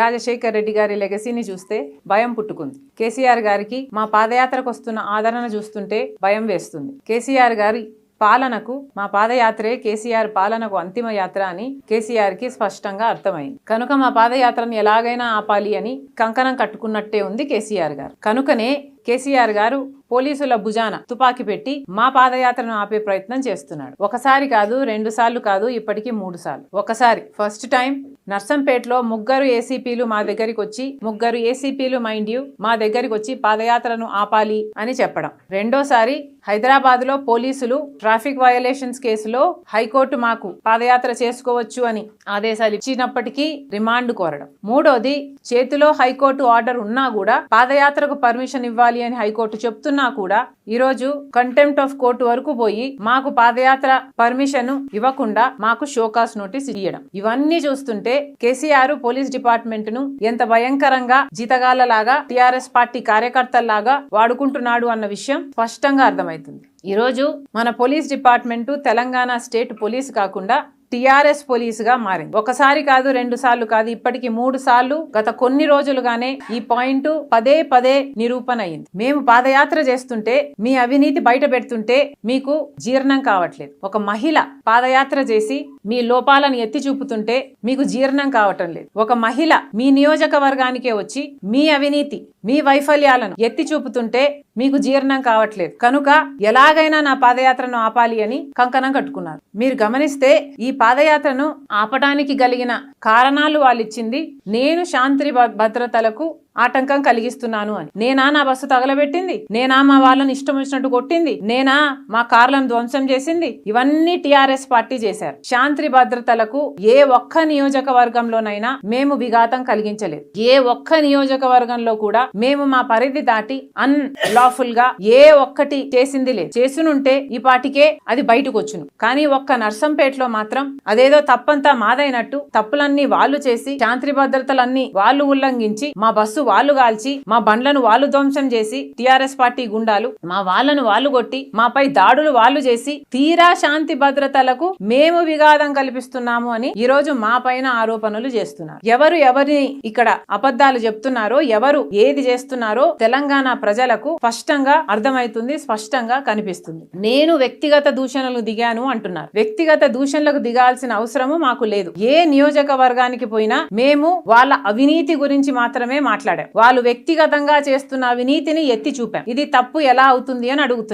రాజశేఖర్ రెడ్డి గారి లెగసీని చూస్తే భయం పుట్టుకుంది. కేసీఆర్ గారికి మా పాదయాత్రకు వస్తున్న ఆదరణ చూస్తుంటే భయం వేస్తుంది. కేసీఆర్ గారి పాలనకు మా పాదయాత్రే కేసీఆర్ పాలనకు అంతిమ యాత్ర అని కేసీఆర్కి స్పష్టంగా అర్థమైంది. కనుక మా పాదయాత్రను ఎలాగైనా ఆపాలి అని కంకణం కట్టుకున్నట్టే ఉంది కేసీఆర్ గారు. కనుకనే కేసీఆర్ గారు పోలీసుల భుజాన తుపాకీ పెట్టి మా పాదయాత్రను ఆపే ప్రయత్నం చేస్తున్నాడు. ఒకసారి కాదు రెండు సార్లు కాదు ఇప్పటికీ మూడు సార్లు. ఒకసారి ఫస్ట్ టైం నర్సంపేటలో ముగ్గురు ఏసీపీలు మా దగ్గరికి వచ్చి ముగ్గురు ఏసీపీలు మైండ్ యూ మా దగ్గరికి వచ్చి పాదయాత్రను ఆపాలి అని చెప్పడం. రెండోసారి హైదరాబాద్లో పోలీసులు ట్రాఫిక్ వయలేషన్స్ కేసులో హైకోర్టు మాకు పాదయాత్ర చేసుకోవచ్చు అని ఆదేశాలు ఇచ్చినప్పటికీ రిమాండ్ కోరడం. మూడోది చేతిలో హైకోర్టు ఆర్డర్ ఉన్నా కూడా పాదయాత్రకు పర్మిషన్ ఇవ్వాలి అని హైకోర్టు చెప్తున్న కూడా ఈరోజు కంటెంప్ట్ ఆఫ్ కోర్టు వరకు పోయి మాకు పాదయాత్ర పర్మిషన్ ఇవ్వకుండా మాకు షోకాస్ నోటీస్ ఇవ్వడం ఇవన్నీ చూస్తుంటే కేసీఆర్ పోలీస్ డిపార్ట్మెంట్ను ఎంత భయంకరంగా జీతగాళ్ళలాగా టిఆర్ఎస్ పార్టీ కార్యకర్తల్లాగా వాడుకుంటున్నాడు అన్న విషయం స్పష్టంగా అర్థమవుతుంది. ఈరోజు మన police department Telangana state police కాకుండా టిఆర్ఎస్ పోలీసుగా మారింది. ఒకసారి కాదు రెండు సార్లు కాదు ఇప్పటికి మూడు సార్లు గత కొన్ని రోజులుగానే ఈ పాయింట్ పదే పదే నిరూపణ అయింది మేము పాదయాత్ర చేస్తుంటే మీ అవినీతి బయట పెడుతుంటే మీకు జీర్ణం కావట్లేదు. ఒక మహిళ పాదయాత్ర చేసి మీ లోపాలను ఎత్తి చూపుతుంటే మీకు జీర్ణం కావటం లేదు. ఒక మహిళ మీ నియోజకవర్గానికే వచ్చి మీ అవినీతి మీ వైఫల్యాలను ఎత్తి చూపుతుంటే మీకు జీర్ణం కావట్లేదు. కనుక ఎలాగైనా నా పాదయాత్రను ఆపాలి అని కంకణం కట్టుకున్నారు. మీరు గమనిస్తే ఈ పాదయాత్రను ఆపటానికి కలిగిన కారణాలు వాళ్ళు ఇచ్చింది నేను శాంతి భ- భద్రతలకు ఆటంకం కలిగిస్తున్నాను అని. నేనా నా బస్సు తగలబెట్టింది? నేనా మా వాళ్ళని ఇష్టం వచ్చినట్టు కొట్టింది? నేనా మా కార్లను ధ్వంసం చేసింది? ఇవన్నీ టిఆర్ఎస్ పార్టీ చేశారు. శాంతి భద్రతలకు ఏ ఒక్క నియోజకవర్గంలోనైనా మేము విఘాతం కలిగించలేదు. ఏ ఒక్క నియోజకవర్గంలో కూడా మేము మా పరిధి దాటి అన్ లాఫుల్గా ఏ ఒక్కటి చేసింది లేదు. చేసునుంటే ఈ పాటికే అది బయటకు వచ్చును కానీ ఒక్క నర్సంపేటలో మాత్రం అదేదో తప్పంతా మాదైనట్టు తప్పులన్నీ వాళ్ళు చేసి శాంతి భద్రతలన్నీ వాళ్ళు ఉల్లంఘించి మా బస్సు వాళ్ళు కాల్చి మా బండ్లను వాళ్ళు ధ్వంసం చేసి టిఆర్ఎస్ పార్టీ గుండాలు మా వాళ్ళను వాళ్ళు కొట్టి మాపై దాడులు వాళ్ళు చేసి తీరా శాంతి భద్రతలకు మేము విఘాతం కల్పిస్తున్నాము అని ఈ రోజు మా పైన ఆరోపణలు చేస్తున్నారు. ఎవరు ఎవరిని ఇక్కడ అబద్ధాలు చెప్తున్నారో ఎవరు ఏది చేస్తున్నారో తెలంగాణ ప్రజలకు స్పష్టంగా అర్థమవుతుంది స్పష్టంగా కనిపిస్తుంది. నేను వ్యక్తిగత దూషణలు దిగాను అంటున్నారు. వ్యక్తిగత దూషణలకు దిగాల్సిన అవసరము మాకు లేదు. ఏ నియోజకవర్గానికి పోయినా మేము వాళ్ళ అవినీతి గురించి మాత్రమే మాట్లాడాం. వాళ్ళు వ్యక్తిగతంగా చేస్తున్న అవినీతిని ఎత్తి చూపాం. ఇది తప్పు ఎలా అవుతుంది అని అడుగుతున్నారు